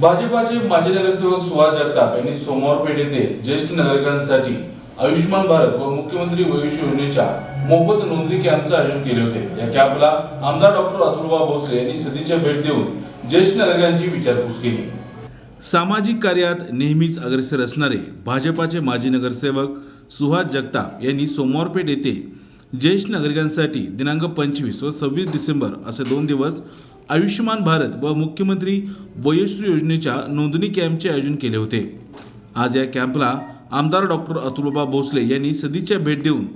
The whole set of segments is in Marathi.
भाजपाचे माजी नगरसेवक सुहास जगताप यांनी सोमवार पेठ येथे ज्येष्ठ नागरिकांसाठी आयुष्यमान भारत व मुख्यमंत्री वयुष योजनेच्या मोफत नोंदणी कॅम्पचे आयोजन केले होते. या कॅम्पला आमदार डॉक्टर अतुलबा भोसले यांनी सदिच्छा भेट देऊन ज्येष्ठ नागरिकांची विचारपूस केली. सामाजिक कार्यात नेहमीच अग्रेसर असणारे भाजपाचे माजी नगरसेवक सुहास जगताप यांनी सोमवारपेठ येथे ज्येष्ठ नागरिकांसाठी दिनांक पंचवीस व सव्वीस डिसेंबर असे दोन दिवस आयुष्यमान भारत व मुख्यमंत्री वयोश्री योजनेच्या नोंदणी कॅम्पचे आयोजन केले होते. आज या कॅम्पला आमदार डॉक्टर अतुलबाबा भोसले यांनी सदिच्छा भेट देऊन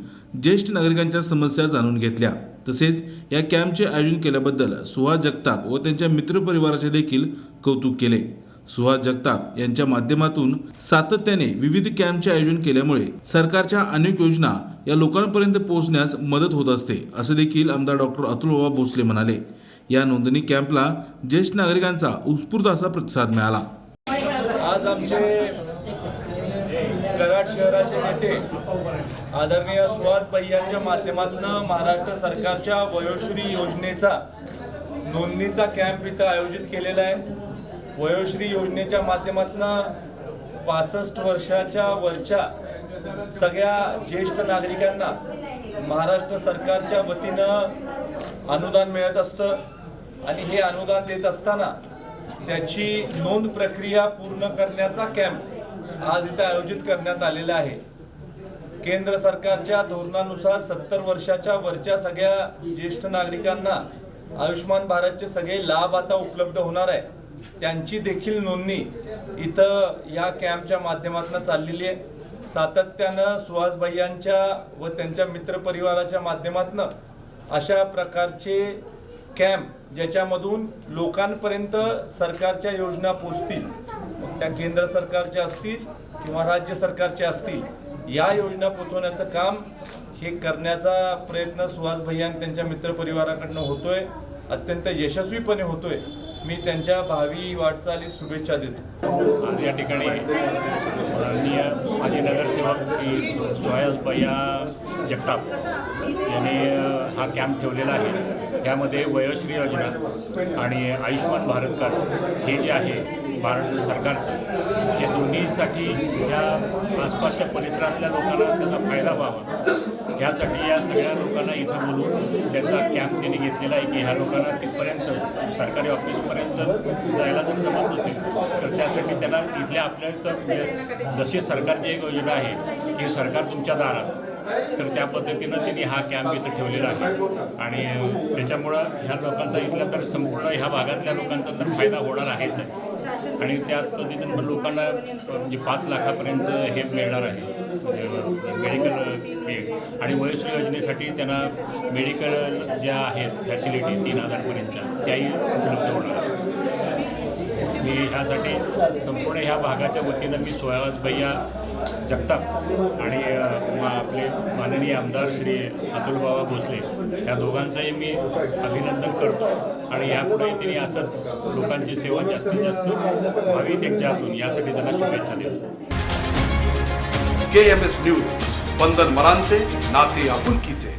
ज्येष्ठ नागरिकांच्या समस्या जाणून घेतल्या. तसेच या कॅम्पचे आयोजन केल्याबद्दल सुहास जगताप व त्यांच्या मित्रपरिवाराचे देखील कौतुक केले. सुहास जगताप यांच्या माध्यमातून सातत्याने विविध कॅम्पचे आयोजन केल्यामुळे सरकारच्या अनेक योजना या लोकांपर्यंत पोहोचण्यास मदत होत असते असे देखील आमदार डॉक्टर अतुलबाबा भोसले म्हणाले. या नोंदणी कॅम्पला ज्येष्ठ नागरिकांचा उत्स्फूर्त असा प्रतिसाद मिळाला. आज आमचे कराड शहराचे नेते आदरणीय सुहासबाई यांच्या माध्यमातून महाराष्ट्र सरकारच्या वयोश्री योजनेचा नोंदणीचा कॅम्प इथं आयोजित केलेला आहे. वयोश्री योजनेच्या माध्यमातून पासष्ट वर्षाच्या वरच्या सगळ्या ज्येष्ठ नागरिकांना महाराष्ट्र सरकारच्या वतीनं अनुदान मिळत असतं. आणि हे अनुदान देत असताना त्याची नोंद प्रक्रिया पूर्ण करण्याचा कॅम्प आज इथं आयोजित करण्यात आलेला आहे. केंद्र सरकारच्या धोरणानुसार सत्तर वर्षाच्या वरच्या सगळ्या ज्येष्ठ नागरिकांना आयुष्मान भारतचे सगळे लाभ आता उपलब्ध होणार आहे. त्यांची देखील नोंदणी इथं या कॅम्पच्या माध्यमातून चाललेली आहे. सातत्यानं सुहासभैयांच्या व त्यांच्या मित्रपरिवाराच्या माध्यमातून अशा प्रकारचे कॅम्प ज्याच्यामधून लोकांपर्यंत सरकारच्या योजना पोचतील. मग त्या केंद्र सरकारच्या असतील किंवा राज्य सरकारच्या असतील या योजना पोचवण्याचं काम हे करण्याचा प्रयत्न सुहास भैया त्यांच्या मित्रपरिवाराकडनं होतोय. अत्यंत यशस्वीपणे होतोय. मी त्यांच्या भावी वाटचालीस शुभेच्छा देतो. आज या ठिकाणी माननीय माजी नगरसेवक श्री सु- भैया जगताप यांनी हा कॅम्प ठेवलेला आहे. त्यामध्ये वयोश्री योजना आणि आयुष्यमान भारत कार्ड हे जे आहे भारत सरकारचं हे दोन्हीसाठी या आसपासच्या परिसरातल्या लोकांना त्याचा फायदा व्हावा. यासाठी या सगळ्या लोकांना इथं बोलून त्याचा कॅम्प त्यांनी घेतलेला आहे की ह्या लोकांना तिथपर्यंत सरकारी ऑफिसपर्यंत जायला जर जमत नसेल तर त्यासाठी त्यांना इथल्या आपल्या इथं म्हणजे जशी सरकारची एक योजना आहे की सरकार तुमच्या दारात. तर त्या पद्धतीनं त्यांनी हा कॅम्प इथं ठेवलेला आहे. आणि त्याच्यामुळं ह्या लोकांचा इथल्या तर संपूर्ण ह्या भागातल्या लोकांचा तर फायदा होणार आहेच आहे. आणि त्या पद्धतीनं लोकांना म्हणजे पाच लाखापर्यंत हे मिळणार आहे. म्हणजे, मेडिकल हे. आणि वयोश्री योजनेसाठी त्यांना मेडिकल ज्या आहेत फॅसिलिटी तीन हजारपर्यंतच्या त्याही उपलब्ध होणार आहेत. आणि ह्यासाठी संपूर्ण ह्या भागाच्या वतीनं मी सोयाज भैया जगताप आणि आपले माननीय आमदार श्री अतुलबाबा भोसले या दोघांचंही मी अभिनंदन करतो. आणि यापुढे त्यांनी असंच लोकांची सेवा जास्तीत जास्त व्हावी त्यांच्या हातून यासाठी त्यांना शुभेच्छा देतो. K M S news Spandan मरांचे नाते आपुलकीचे.